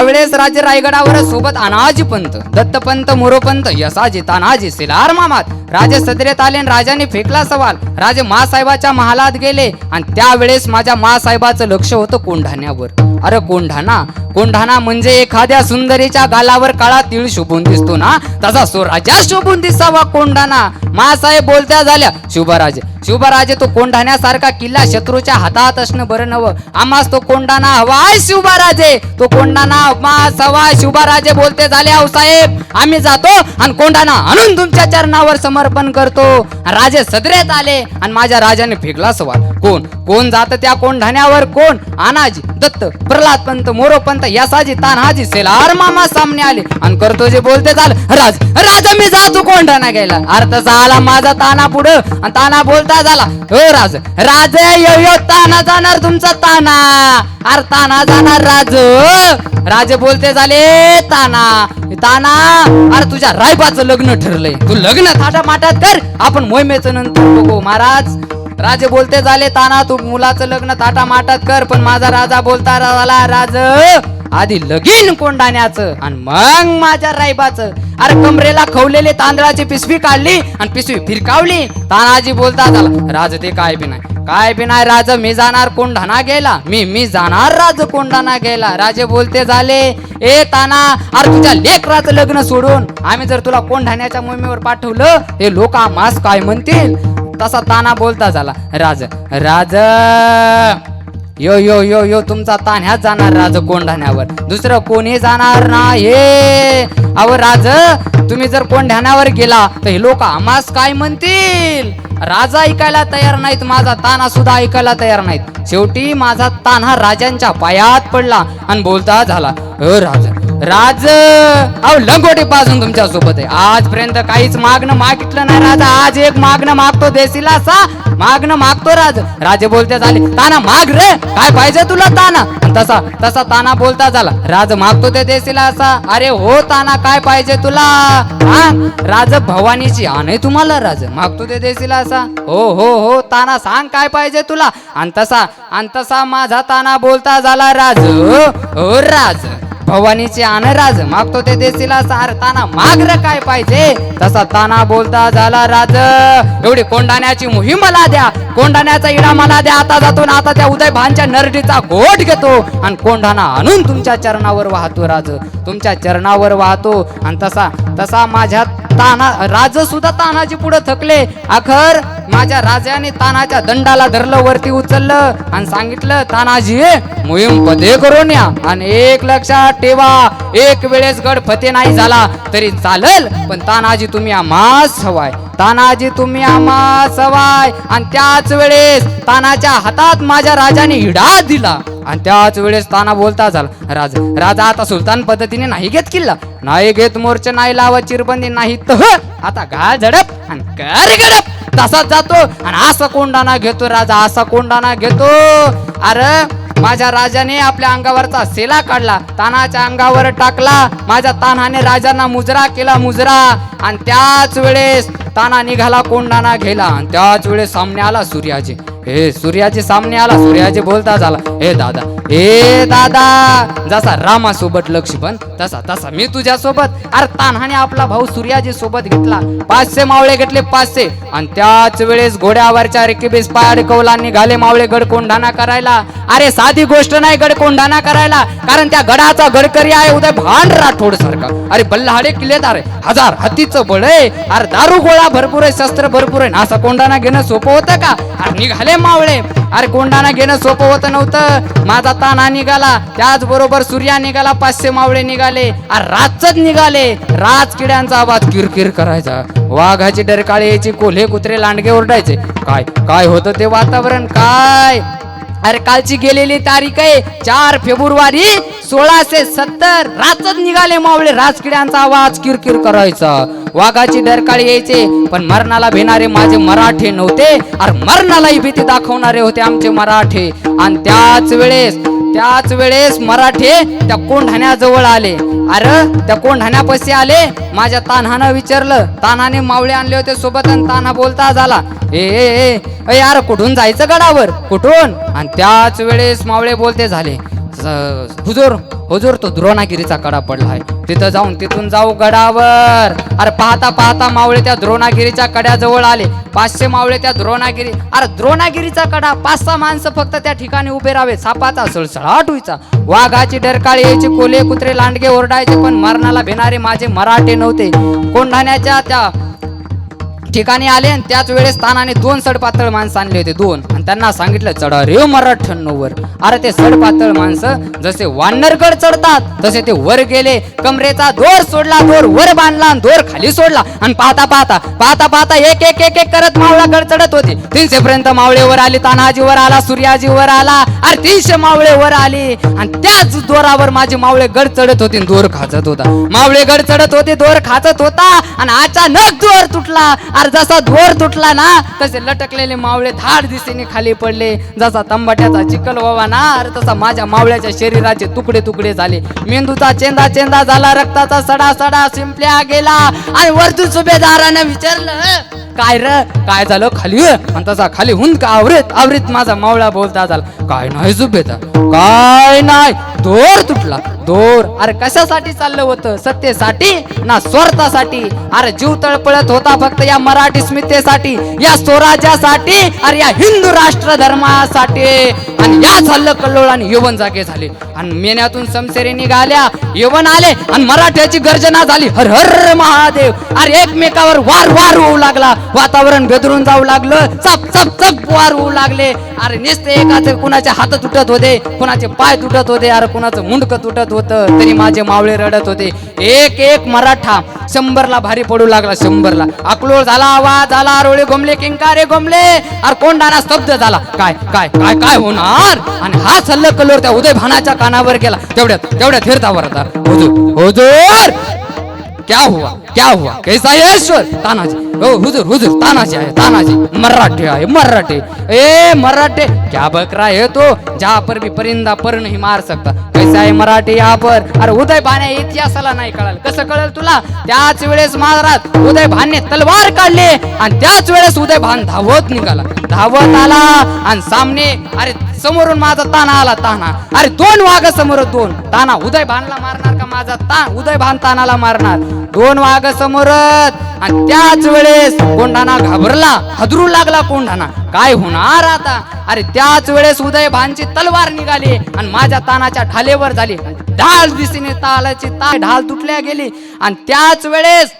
त्यावेळेस राजे रायगडावर सोबत अनाज पंत दत्तपंत मोरोपंत यसाजी तानाजी सिलार मामात. राजे सदरेत आले राजाने फेकला सवाल. राजे मासाहेबाच्या महालात गेले आणि त्यावेळेस माझ्या मासाहेबाचं लक्ष होतं कोंढाण्यावर. अरे कोंढाणा कोंढाणा म्हणजे एखाद्या सुंदरीच्या गालावर काळा तिळ शोभून दिसतो ना? तसा स्वराजा शोभून दिसावा कोंढाणा. मासाहेब बोलत्या झाल्या शुभराजे शुभराजे तो कोंढाण्यासारखा किल्ला शत्रूच्या हातात असणं बरं नव आम्हास तो कोंढाणा हवाय शुभराजे. तो कोंढाणा मास हवा शुभराजे बोलते झाले आहो साहेब. आम्ही जातो आणि कोंढाणा आणून तुमच्या चरणावर समर्पण करतो. राजे सदरेत आले आणि माझ्या राजाने फेकला सवाल. कोण? कोण जात त्या कोंढाण्यावर? कोण? अनाज दत्त प्रल्हाद पंत मोरो पंत या साजी तानाजी सेलार मामा सामने आले. आणि करतो जे बोलते चाल. राज राजा मी जातो कोंढाणा गेला अर्थ झाला माझा ताना पुढं. आणि ताना बोलता झाला हो राज राज यो यो ताना जाणार तुमचा ताना. अर ताना जाणार राज. राजे बोलते झाले ताना ताना अरे तुझ्या रायबाचं लग्न ठरलंय. तू लग्न थाटा माटात कर. आपण मोहिमेचं नंतर बघू महाराज. राजे बोलते झाले ताना तू मुलाचं लग्न ताटा माटात कर पण माझा राजा बोलता झाला राज आधी लगीन कोंडाण्याचं आणि मग माझ्या रायबाचं. अरे कमरेला खवलेले तांदळाची पिशवी काढली आणि पिशवी फिरकावली. तानाजी बोलता झाला राज ते काय बी नाही. काय बी नाही राज मी जाणार कोंढाणा गेला मी मी जाणार राज कोंढाणा गेला राजे बोलते झाले. ए ताना अरे तुझ्या लेकराचं लग्न सोडून आम्ही जर तुला कोंढाण्याच्या मोहिमेवर पाठवलं हे लोक मास काय म्हणतील? तसा ताना बोलता झाला. राज राज. यो यो यो यो तुमचा ताण ह्याच जाणार राज कोंढाण्यावर. दुसरं कोणी जाणार नाही. अहो राज तुम्ही जर कोंढाण्यावर गेला तर हे लोक आम्हास काय म्हणतील? राजा ऐकायला तयार नाहीत माझा ताना सुद्धा ऐकायला तयार नाहीत. शेवटी माझा तान हा राजांच्या पायात पडला आणि बोलता झाला. हो राज राज अहो लंगोटी पासून तुमच्यासोबत आहे. आजपर्यंत काहीच मागणं मागितलं नाही राजा. आज एक मागणं मागतो देसीला सा मागणं मागतो राज. राजे बोलते झाले ताना माग रे. काय पाहिजे तुला ताना? तसा तसा ताना बोलता झाला राज मागतो ते देसीला असा? अरे हो ताना काय पाहिजे तुला? हा? राज भवानीची आण तुम्हाला राज. मागतो ते देसीला असा? हो हो हो ताना सांग काय पाहिजे तुला. आणि तसा आणि तसा माझा ताना बोलता झाला राज हो राज. भवानीचे अनराज राज मागतो ते देसीला सार ताना माग काय पाहिजे? तसा ताना बोलता झाला राज. एवढी कोंडाण्याची मोहीम मला द्या. कोंडाण्याचा इडा मला द्या. आता जातो ना आता त्या उदय भानच्या नरडीचा घोट घेतो. आणि कोंढाणा आणून तुमच्या चरणावर वाहतो राज. तुमच्या चरणावर वाहतो. आणि तसा तसा माझ्या ताना राज सुद्धा तानाजी पुढे थकले. अखर माझ्या राजाने तानाच्या दंडाला धरलं वरती उचललं आणि सांगितलं तानाजी मोहीम पदे करून या आणि एक लक्षात ठेवा. एक वेळेस गड फते नाही झाला तरी चालल पण तानाजी तुम्ही आम्हास हवाय. तानाजी तुम्ही आम्हास हवाय. आणि त्याच वेळेस तानाच्या हातात माझ्या राजाने हिडा दिला. आणि त्याच वेळेस ताना बोलता झाला राजा राजा आता सुलतान पद्धतीने नाही घेत किल्ला. नाही घेत मोर्चे नाही लावा चिरबंदी नाही तर आता गाळ झडप आणि कर गडप. तसाच जातो आणि असा कोंडाना घेतो राजा असा कोंडाना घेतो. अरे माझ्या राजाने आपल्या अंगावरचा सेला काढला तानाच्या अंगावर टाकला माझ्या तानाने राजांना मुजरा केला मुजरा. आणि त्याच वेळेस ताना निघाला कोंडाना घेला आणि त्याच वेळेस सामने आला सूर्याजी. हे सूर्याचे सामने आला सूर्याचे बोलता झाला. हे दादा हे दादा जसा रामासोबत लक्ष्मण तसा तसा मी तुझ्या सोबत अरे तान्हाने आपला भाऊ सूर्याजी सोबत घेतला. पाचशे मावळे घेतले पाचशे. आणि त्याच वेळेस घोड्यावरच्या रेकीबीस पाय अडकवला निघाले मावळे गड कोंढाणा करायला. अरे साधी गोष्ट नाही गड कोंढाणा करायला. कारण त्या गडाचा गडकरी आहे उदय भांड राठोड सारखा. अरे बल्लाहाडे किल्लेदार आहे. हजार हत्तीचं बळ आहे. अरे दारू गोळा भरपूर आहे शस्त्र भरपूर आहे. असा कोंढाणा घेणं सोपं होतं का? अरे निघाले मावळे. अरे कोंडाना घेणं सोपं होत नव्हतं. माझा ताना निघाला. त्याच बरोबर सूर्या निघाला. पाचशे मावळे निघाले. अरे रातच निघाले. राज किड्यांचा आवाज किरकिर करायचा. वाघाची डरकाळी यायची. कोल्हे कुत्रे लांडगे ओरडायचे. काय काय होतं ते वातावरण? काय? अरे कालची गेलेली तारीख आहे. चार फेब्रुवारी सोळाशे सत्तर. रातच निघाले मावळे. राजकिड्यांचा आवाज किरकिर करायचा. वाघाची डरकाळी यायचे पण मरणाला भिणारे माझे मराठे नव्हते. अरे मरणालाही भीती दाखवणारे होते आमचे मराठे. आणि त्याच वेळेस त्याच वेळेस मराठे त्या कोंढाण्याजवळ आले. अरे त्या कोंढाण्यापाशी आले माझ्या तान्हानं विचारलं. तान्हाने मावळे आणले होते सोबत आणि तान्हा बोलता झाला ए ए यार कुठून जायचं गडावर? कुठून? आणि त्याच वेळेस मावळे बोलते झाले हुजूर हुजूर तो द्रोणागिरीचा कडा पडला आहे तिथं जाऊन तिथून जाऊ गडावर. अरे पाहता पाहता मावळे त्या द्रोणागिरीच्या कड्याजवळ आले. पाचशे मावळे त्या द्रोणागिरी अरे द्रोणागिरीचा कडा. पाच सहा माणसं फक्त त्या ठिकाणी उभे राहावे. सापाचा सळसळाट व्हायचा. वाघाची डरकाळी यायची कोले कुत्रे लांडगे ओरडायचे पण मरणाला भिणारे माझे मराठे नव्हते. कोंढाण्याच्या त्या ठिकाणी आले आणि त्याच वेळेस स्थानाने दोन सडपातळ माणसं आणले होते दोन. त्यांना सांगितलं चढा रे मराठ्यांवर. अरे ते सडपातळ माणसं जसे वानरगड चढतात तसे ते वर गेले. कमरेचा दोर सोडला दोर वर बांधला आणि दोर खाली सोडला. आणि पाहता पाहता पाहता पाहता एक एक एक एक करत मावळा गड चढत होते. तीनशे पर्यंत मावळे वर आले तानाजी वर आला सूर्याजी वर आला अरे तीनशे मावळे वर आले. आणि त्याच दोरावर माझे मावळे गड चढत होती आणि दोर खाचत होता. मावळे गड चढत होते दोर खाचत होता आणि अचानक दोर तुटला. अरे जसा दोर तुटला ना तसे लटकलेले मावळे धाड दिशेने खाली पडले. जसा तंबाट्याचा चिखल व्हावा ना तसा माझ्या मावळ्याच्या शरीराचे तुकडे तुकडे झाले. मेंदूचा चेंदा चेंदा झाला रक्ताचा सडा सडा शिंपल्या गेला. आणि वरतून सुभेदारानं विचारलं काय र? काय झालं खाली? आणि तसा खाली हुंद का आवृत आवृत माझा मावळा बोलता झाला. काय नाही सुभेदार काय नाही. दोर तुटला. दोर. अरे कशासाठी चाललं होतं? सत्तेसाठी? ना स्वार्थासाठी. अरे जीव तळपळत होता फक्त या मराठी स्मितेसाठी या स्वराज्यासाठी अरे या हिंदू राष्ट्र धर्मासाठी आणि या झालं कल्लोळ आणि यवन जागे झाले. आणि मेन्यातून समसेरे निघाल्या यवन आले आणि मराठ्याची गर्जना झाली. हर हर महादेव. अरे एकमेकावर वार वार होऊ लागला. वातावरण बेदरून जाऊ लागलं. चप चप चप वार होऊ लागले. अरे नेसते एकाचे कुणाचे हात तुटत होते कुणाचे पाय तुटत होते अरे कुणाचं मुंडक तुटत होते तरी माझे मावळे रडत होते. एक एक मराठा शंभरला भारी पडू लागला शंभरला. अकलोळ झाला आवाज झाला आरोळे गोमले किंकारे गोमले अरे कोंडाना स्तब्ध झाला? काय काय काय काय होणार? आणि हा सल्ल कलोर त्या उदय भानाच्या कानावर गेला. तेवढ्यात तेवढ्यात फिरतावर आता हुजूर हुजूर! क्या हुआ क्या हुआ? कैसा है ईश्वर तानाजी. हो हुजूर हुजूर तानाजी आहे तानाजी. मराठे आहे मराठे. ए मराठे. क्या बकरा है तो? जहाँ पर भी परिंदा पर नहीं मार सकता. कैसा आहे मराठी यहाँ अरे उदय भाने इतिहासाला नाही कळाल. कसं कळल तुला? त्याच वेळेस महाराज उदय भानने तलवार काढली आणि त्याच वेळेस उदय भान धावत निघाला. धावत आला आणि सामने अरे समोरून माझा ताना आला ताना. अरे दोन वाघ समोर दोन. ताना उदय भानला मारणार माझा तान उदय भान तानाला मारणार. दोन वाघ समोरच. आणि त्याच वेळेस कोंढाणा घाबरला हदरू लागला कोंढाणा. काय होणार आता? अरे त्याच वेळेस उदय भानची तलवार निघाली आणि माझ्या तानाच्या ढालेवर झाली. ढाल दिसीने तालाची ता ढाल तुटल्या गेली. आणि त्याच वेळेस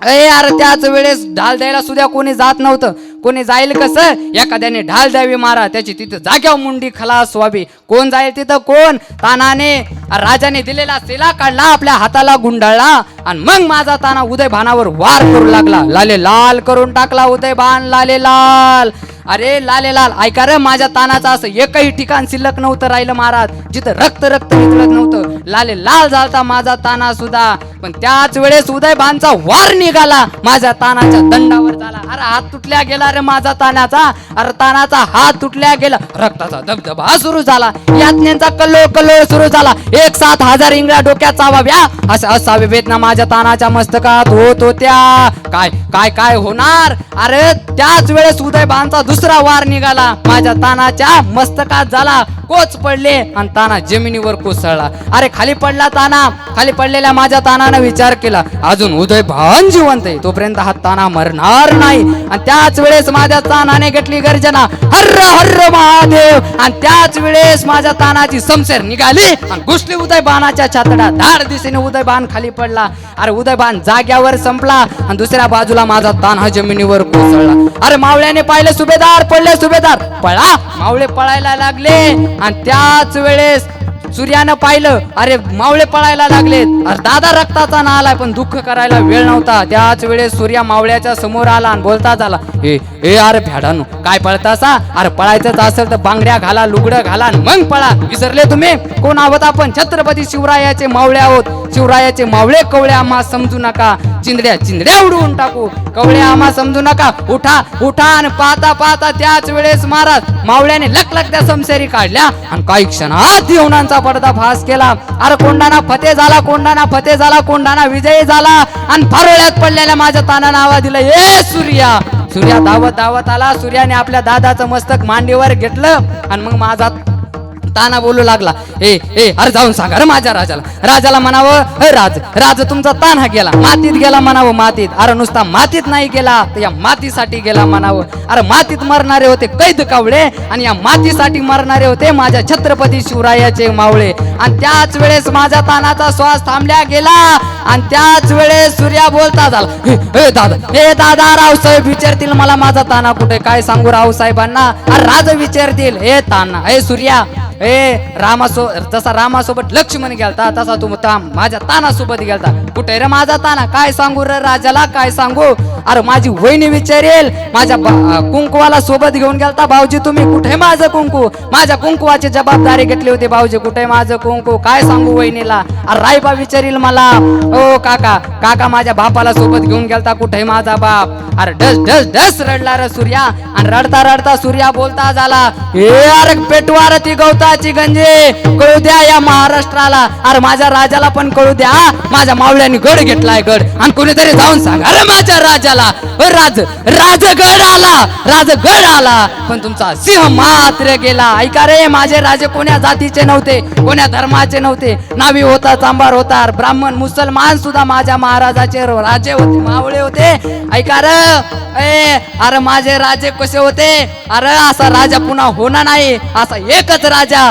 अरे अरे त्याच वेळेस ढाल द्यायला सुद्धा कोणी जात नव्हतं. कोणी जाईल कसं? एखाद्याने ढाल द्यावी मारा त्याची तिथं जाग्यावर मुंडी खलास व्हावी. कोण जाईल तिथं? कोण? तानाने राजाने दिलेला सेला काढला आपल्या हाताला गुंडाळला आणि मग माझा ताना उदय भानावर वार करू लागला. लाले लाल करून टाकला उदय भान लाले लाल. अरे लाले लाल ऐका रे माझ्या तानाचा असं एकही ठिकाण शिल्लक नव्हतं राहिलं महाराज. जिथं रक्त रक्त निघत नव्हतं. लाले लाल झालता माझा ताना सुद्धा. पण त्याच वेळेस उदय भानचा वार निघाला. माझ्या तानाच्या दंडावर झाला. अरे हात तुटल्या गेला रे माझा तानाचा. अरे तानाचा हात तुटल्या गेला. रक्ताचा धबधबा सुरू झाला. यातनेचा कल्लोळ कल्लोळ सुरू झाला. एक सात हजार इंगळ्या डोक्यात चावाव्या. अशा असावे वेदना माझ्या तानाच्या मस्तकात होत होत्या. काय काय काय होणार? अरे त्याच वेळेस उदय भानचा दुसरा वार निघाला. माझ्या तानाच्या मस्तकात झाला. कोच पडले आणि ताना जमिनीवर कोसळला. अरे खाली पडला ताना. खाली पडलेल्या माझ्या तानानं विचार केला. अजून उदय भान जिवंत आहे. तोपर्यंत हा ताना मरणार नाही. आणि त्याच वेळेस माझ्या तानाने घेतली गर्जना. हर्र हर्र महादेव. आणि त्याच वेळेस माझ्या तानाची समसेर निघाली. आणि घुसली उदय बाणाच्या छातडा. धाड दिशेने उदय बाण खाली पडला. अरे उदय बाण जाग्यावर संपला. आणि दुसऱ्या बाजूला माझा तान हा जमिनीवर कोसळला. अरे मावळ्याने पाहिले सुभेदार. पडले सुभेदार. पळा. मावळे पळायला लागले. आणि त्याच वेळेस सूर्यानं पाहिलं अरे मावळे पळायला लागलेत. अरे दादा रक्ताचा ना आलाय पण दुःख करायला वेळ नव्हता. त्याच वेळेस सूर्या मावळ्याच्या समोर आला आणि बोलताच झाला हे हे अरे भ्याडानो काय पळतासा अरे पळायचंच असेल तर बांगड्या घाला लुगडं घाला आणि मग पळा. विसरले तुम्ही? कोण आहोत आपण? छत्रपती शिवरायाचे मावळे आहोत. शिवरायाचे मावळे कवळे आम्हा समजू नका. चिंदड्या चिंदड्या उडवून टाकू. कवळे आम्हा समजू नका. उठा उठा आणि पाहता पाहता त्याच वेळेस महाराज मावळ्याने लक लक त्या समसेरी काढल्या आणि काही क्षणात येवनांचा पडदा फास केला. अरे कोंडाना फते झाला कोंडाना फते झाला कोंडाना विजयी झाला. आणि फारोळ्यात पडलेल्या माझ्या तानानं आवाज दिला ए सूर्या! सूर्या धावत धावत आला. सूर्याने आपल्या दादाचं मस्तक मांडीवर घेतलं आणि मग माझा ताना बोलू लागला. ए ए अरे जाऊन सांगा अरे माझ्या राजाला. राजाला म्हणावं "ए राज राज तुमचा ताना गेला. मातीत गेला म्हणावं मातीत. अरे नुसता मातीत नाही गेला तर या मातीसाठी गेला म्हणावं. अरे मातीत मरणारे होते कैद कावळे आणि या मातीसाठी मरणारे होते माझ्या छत्रपती शिवरायाचे मावळे. आणि त्याच वेळेस माझ्या तानाचा श्वास थांबल्या गेला आणि त्याच वेळेस सूर्या बोलता झाला. "हे, हे दादा हे दादा रावसाहेब विचारतील मला माझा ताना कुठे? काय सांगू रावसाहेबांना अरे राज विचारतील हे ताना हे सूर्या ए रामासो जसा रामासोबत लक्ष्मण गेलता तसा तू ता माझ्या तानासोबत गेलता. कुठे रे माझा ताना? काय सांगू रे राजाला? काय सांगू? अरे माझी वहिनी विचारेल माझ्या कुंकुवाला सोबत घेऊन गेलता. भाऊजी तुम्ही कुठे माझं कुंकू? माझ्या कुंकुवाची जबाबदारी घेतली होती भाऊजी. कुठे माझं कुंकू? काय सांगू वहिनीला? अरे रायबा विचारील मला. ओ काका काका माझ्या बापाला सोबत घेऊन गेलता. कुठे माझा बाप? अरे डस डस डस रडला रे सूर्या. आणि रडता रडता सूर्या बोलता झाला ए अरे पेटवा रे ती रक्ताची गंजे. कळू द्या या महाराष्ट्राला. अरे माझ्या राजाला पण कळू द्या. माझ्या मावळ्याने गड घेतलाय गड. आणि कोणीतरी जाऊन सांग अरे माझ्या राजाला. राज राज राजगड आला. राजगड आला. पण तुमचा सिंह मात्र गेला. ऐका रे माझे राजे कोण्या जातीचे नव्हते कोण्या धर्माचे नव्हते. नावी होता चांबार होता. ब्राह्मण मुसलमान सुद्धा माझ्या महाराजाचे राजे होते मावळे होते. ऐका रे. ए अरे माझे राजे कसे होते? अरे असा राजा पुन्हा होणार नाही. असा एकच राजा